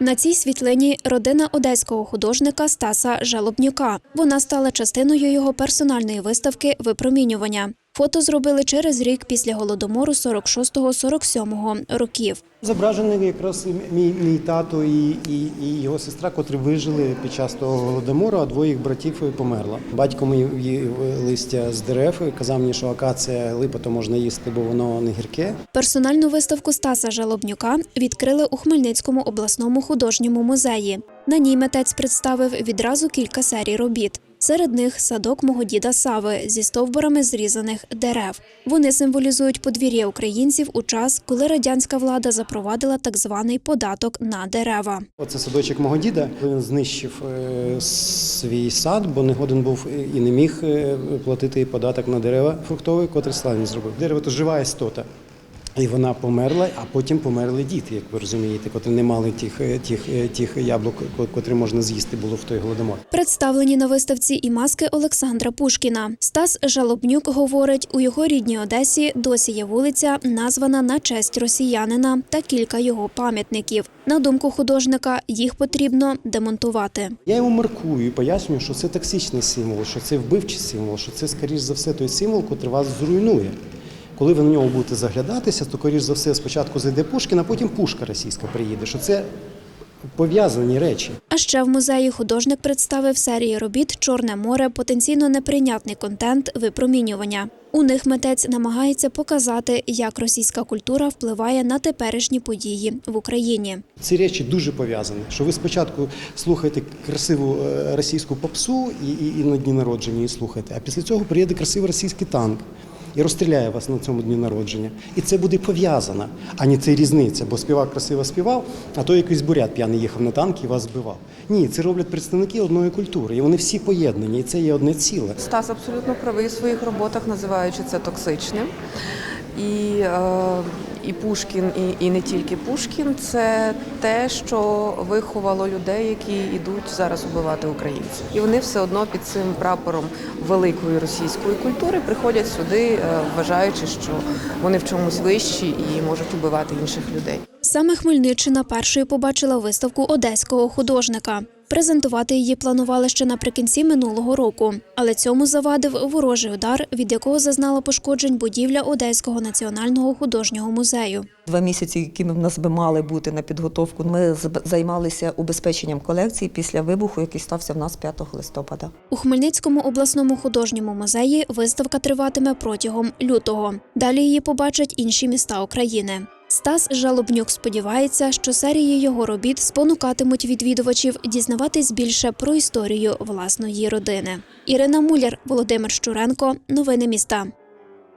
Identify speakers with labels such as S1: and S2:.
S1: На цій світлині родина одеського художника Стаса Жалобнюка. Вона стала частиною його персональної виставки Випромінювання. Фото зробили через рік після голодомору 46-47 років.
S2: Зображений якраз мій, мій тато і, і, і його сестра, котрі вижили під час того голодомору, а двоє їх братів померло. Батько мій листя з дерев казав мені, що акація липа то можна їсти, бо воно не гірке.
S1: Персональну виставку Стаса Жалобнюка відкрили у Хмельницькому обласному художньому музеї. На ній митець представив відразу кілька серій робіт. Серед них садок мого діда Сави зі стовбурами зрізаних дерев. Вони символізують подвір'я українців у час, коли радянська влада запровадила так званий податок на дерева.
S2: Оце садочок мого діда. Він знищив е, свій сад, бо не годен був і не міг е, платити податок на дерева фруктові, котрий Сталін зробив. Дерево то жива істота. І вона померла, а потім померли діти, як ви розумієте, котрі не мали тих, е, тих, е, тих яблук, ко- котрі можна з'їсти було в той голодомор.
S1: Представлені на виставці і маски Олександра Пушкіна. Стас Жалобнюк говорить, у його рідній Одесі досі є вулиця, названа на честь росіянина та кілька його пам'ятників. На думку художника, їх потрібно демонтувати.
S2: Я йому маркую і пояснюю, що це токсичний символ, що це вбивчий символ, що це, скоріш за все, той символ, котрий вас зруйнує. Коли ви на нього будете заглядатися, то, скоріш за все, спочатку зайде Пушкін, а потім пушка російська приїде, що це пов'язані речі.
S1: А ще в музеї художник представив серії робіт Чорне море, потенційно неприйнятний контент випромінювання. У них митець намагається показати, як російська культура впливає на теперішні події в Україні.
S2: Ці речі дуже пов'язані. Що ви спочатку слухаєте красиву е, російську попсу і, і, і на дні народження і слухаєте, а після цього приїде красивий російський танк. І розстріляє вас на цьому дні народження. І це буде пов'язано, а не це різниця, бо співак красиво співав, а то якийсь бурят п'яний їхав на танк і вас збивав. Ні, це роблять представники одної культури, і вони всі поєднані, і це є одне ціле.
S3: Стас абсолютно правий в своїх роботах, називаючи це токсичним. І, е, і Пушкін, і, і не тільки Пушкін це те, що виховало людей, які йдуть зараз убивати українців. І вони все одно під цим прапором великої російської культури приходять сюди, е, вважаючи, що вони в чомусь вищі і можуть убивати інших людей.
S1: Саме Хмельниччина першою побачила виставку одеського художника. Презентувати її планували ще наприкінці минулого року, але цьому завадив ворожий удар, від якого зазнала пошкоджень будівля Одеського національного художнього музею.
S4: Два місяці, які в нас би мали бути на підготовку, ми займалися убезпеченням колекції після вибуху, який стався в нас 5 листопада.
S1: У Хмельницькому обласному художньому музеї виставка триватиме протягом лютого. Далі її побачать інші міста України. Стас Жалобнюк сподівається, що серії його робіт спонукатимуть відвідувачів дізнаватись більше про історію власної родини. Ірина Муляр, Володимир Щуренко. Новини міста.